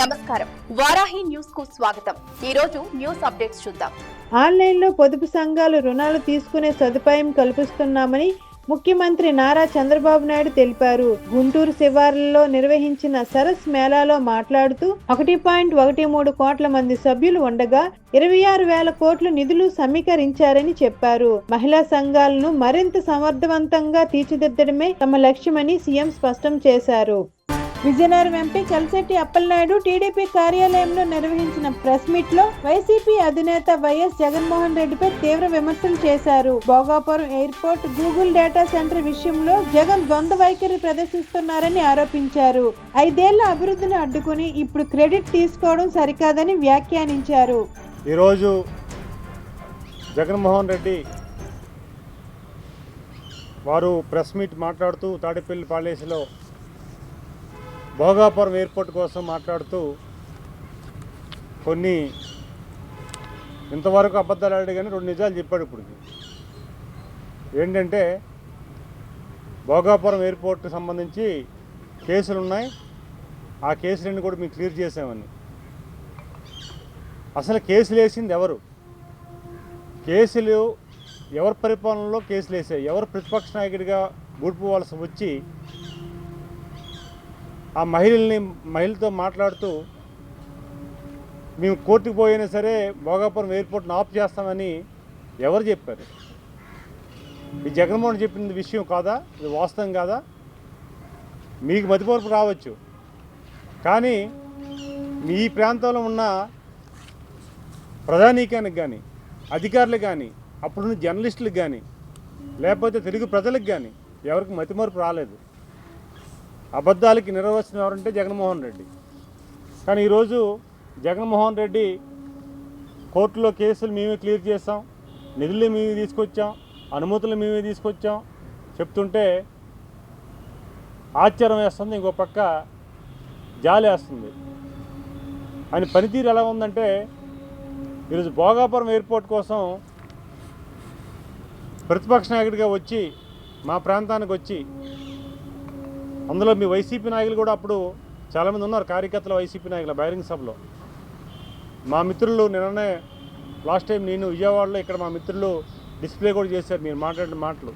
నమస్కారం. వారాహి న్యూస్కు స్వాగతం. ఈ రోజు న్యూస్ అప్డేట్స్ చూద్దాం. ఆన్లైన్లో పొదుపు సంఘాలు రుణాలు తీసుకునే సదుపాయం కల్పిస్తున్నామని ముఖ్యమంత్రి నారా చంద్రబాబు నాయుడు తెలిపారు. గుంటూరు శివార్లలో నిర్వహించిన సరస్ మేళాలో మాట్లాడుతూ ఒకటి పాయింట్ ఒకటి మూడు కోట్ల మంది సభ్యులు ఉండగా ఇరవై ఆరు వేల కోట్లు నిధులు సమీకరించారని చెప్పారు. మహిళా సంఘాలను మరింత సమర్థవంతంగా తీర్చిదిద్దడమే తమ లక్ష్యమని సీఎం స్పష్టం చేశారు. విజయనగరం ఎంపీ కలిశెట్టి అప్పలనాయుడు టీడీపీ కార్యాలయంలో నిర్వహించిన ప్రెస్ మీట్లో వైసీపీ అధినేత వైఎస్ జగన్మోహన్ రెడ్డిపై తీవ్ర విమర్శలు చేశారు. Bhogapuram airport Google data center విషయంలో జగన్ ద్వంద్వ వైఖరి ప్రదర్శిస్తున్నారని ఆరోపించారు. ఐదేళ్ళ అభివృద్ధిని అడ్డుకుని ఇప్పుడు క్రెడిట్ తీసుకోవడం సరికాదని వ్యాఖ్యానించారు. ఈరోజు జగన్మోహన్ రెడ్డి వారు ప్రెస్ మీట్ మాట్లాడుతూ తాడేపల్లి పాలేసిలో భోగాపురం ఎయిర్పోర్ట్ కోసం మాట్లాడుతూ కొన్ని ఇంతవరకు అబద్ధాలు ఆడాడు కానీ రెండు నిజాలు చెప్పాడు ఇప్పుడు. ఏంటంటే భోగాపురం ఎయిర్పోర్ట్కి సంబంధించి కేసులు ఉన్నాయి. ఆ కేసులన్నీ కూడా మేము క్లియర్ చేసామని అసలు కేసులు వేసింది ఎవరు? కేసులు ఎవరి పరిపాలనలో కేసులు వేసాయి ఎవరు ప్రతిపక్ష నాయకుడిగా గూడిపోవాల్సి వచ్చి ఆ మహిళల్ని మహిళతో మాట్లాడుతూ మేము కోర్టుకు పోయినా సరే భోగాపురం ఎయిర్పోర్ట్ను ఆఫ్ చేస్తామని ఎవరు చెప్పారు? ఈ జగన్మోహన్ చెప్పిన విషయం కాదా? ఇది వాస్తవం కాదా? మీకు మతిపోర్పు రావచ్చు. కానీ మీ ప్రాంతంలో ఉన్న ప్రధానికానికి కానీ అధికారులకు కానీ అప్పుడున్న జర్నలిస్టులకు కానీ లేకపోతే తెలుగు ప్రజలకు కానీ ఎవరికి మతిమరుపు రాలేదు. అబద్ధాలకి నిర్వచనం ఎవరంటే జగన్మోహన్ రెడ్డి. కానీ ఈరోజు జగన్మోహన్ రెడ్డి కోర్టులో కేసులు మేమే క్లియర్ చేస్తాం నిధులు మేమే తీసుకొచ్చాం అనుమతులు మేమే తీసుకొచ్చాం. చెప్తుంటే ఆశ్చర్యం వేస్తుంది ఇంకో పక్క జాలి వేస్తుంది. ఆయన పనితీరు ఎలా ఉందంటే ఈరోజు భోగాపురం ఎయిర్పోర్ట్ కోసం ప్రతిపక్ష నాయకుడిగా వచ్చి మా ప్రాంతానికి వచ్చి అందులో మీ వైసీపీ నాయకులు కూడా అప్పుడు చాలామంది ఉన్నారు కార్యకర్తల వైసీపీ నాయకులు బహిరంగ సభలో. మా మిత్రులు నిన్ననే లాస్ట్ టైం నేను విజయవాడలో ఇక్కడ మా మిత్రులు డిస్ప్లే కూడా చేశారు మీరు మాట్లాడిన మాటలు.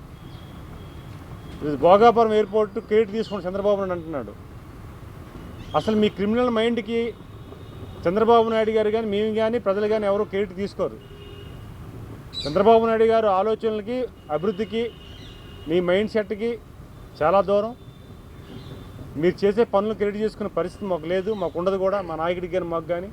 భోగాపురం ఎయిర్పోర్ట్ క్రెడిట్ తీసుకుని చంద్రబాబు నాయుడు అంటున్నాడు. అసలు మీ క్రిమినల్ మైండ్కి చంద్రబాబు నాయుడు గారు కానీ మేము కానీ ప్రజలు కానీ ఎవరు క్రెడిట్ తీసుకోరు. చంద్రబాబు నాయుడు గారు ఆలోచనలకి అభివృద్ధికి మీ మైండ్ సెట్కి చాలా దూరం. మీరు చేసే పనులు క్రెడిట్ చేసుకునే పరిస్థితి మాకు లేదు మాకు ఉండదు కూడా మా నాయకుడికి కానీ మాకు కానీ.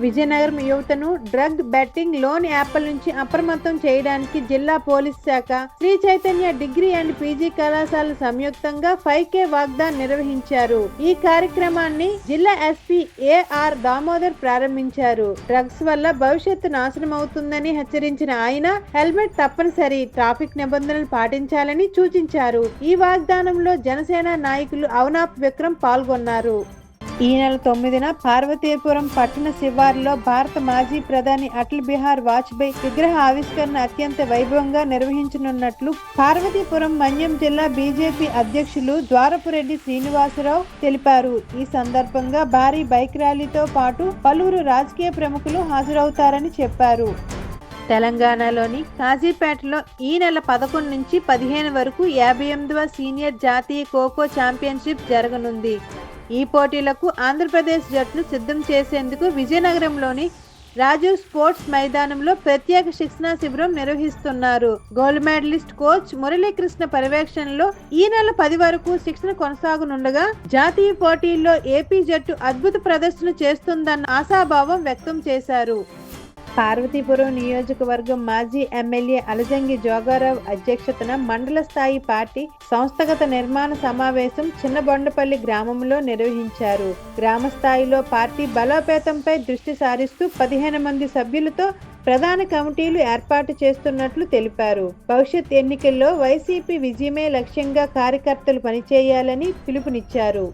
విజయనగరం యువతను డ్రగ్ బెట్టింగ్ లోన్ యాప్ల నుంచి అప్రమత్తం చేయడానికి జిల్లా పోలీస్ శాఖ Shri Chaitanya degree and PG కళాశాల సంయుక్తంగా ఫైవ్ కే వాగ్దాన్ నిర్వహించారు. ఈ కార్యక్రమాన్ని జిల్లా ఎస్పీ ఏఆర్ దామోదర్ ప్రారంభించారు. డ్రగ్స్ వల్ల భవిష్యత్తు నాశనం అవుతుందని హెచ్చరించిన ఆయన హెల్మెట్ తప్పనిసరి ట్రాఫిక్ నిబంధనలు పాటించాలని సూచించారు. ఈ వాగ్దానంలో జనసేన నాయకులు అవనాప్ విక్రమ్ పాల్గొన్నారు. ఈ నెల తొమ్మిదిన పార్వతీపురం పట్టణ శివారులో భారత మాజీ ప్రధాని అటల్ బిహార్ వాజ్పేయి విగ్రహ ఆవిష్కరణ అత్యంత వైభవంగా నిర్వహించనున్నట్లు పార్వతీపురం మన్యం జిల్లా బీజేపీ అధ్యక్షులు ద్వారపురెడ్డి శ్రీనివాసరావు తెలిపారు. ఈ సందర్భంగా భారీ బైక్ ర్యాలీతో పాటు పలువురు రాజకీయ ప్రముఖులు హాజరవుతారని చెప్పారు. తెలంగాణలోని కాజీపేటలో ఈ నెల పదకొండు నుంచి పదిహేను వరకు యాభై ఎనిమిదవ సీనియర్ జాతీయ ఖోఖో ఛాంపియన్షిప్ జరగనుంది. ఈ పోటీలకు ఆంధ్రప్రదేశ్ జట్లు సిద్ధం చేసేందుకు విజయనగరంలోని రాజు స్పోర్ట్స్ మైదానంలో ప్రత్యేక శిక్షణా శిబిరం నిర్వహిస్తున్నారు. గోల్డ్ మెడలిస్ట్ కోచ్ మురళీకృష్ణ పర్యవేక్షణలో ఈ నెల పది వరకు శిక్షణ కొనసాగనుండగా జాతీయ పోటీల్లో ఏపీ జట్టు అద్భుత ప్రదర్శన చేస్తుందన్న ఆశాభావం వ్యక్తం చేశారు. పార్వతీపురం నియోజకవర్గం మాజీ ఎమ్మెల్యే అలజంగి జోగారావు అధ్యక్షతన మండల స్థాయి పార్టీ సంస్థగత నిర్మాణ సమావేశం చిన్నబొండపల్లి గ్రామంలో నిర్వహించారు. గ్రామ స్థాయిలో పార్టీ బలోపేతంపై దృష్టి సారిస్తూ పదిహేను మంది సభ్యులతో ప్రధాన కమిటీలు ఏర్పాటు చేస్తున్నట్లు తెలిపారు. భవిష్యత్ ఎన్నికల్లో వైసీపీ విజయమే లక్ష్యంగా కార్యకర్తలు పనిచేయాలని పిలుపునిచ్చారు.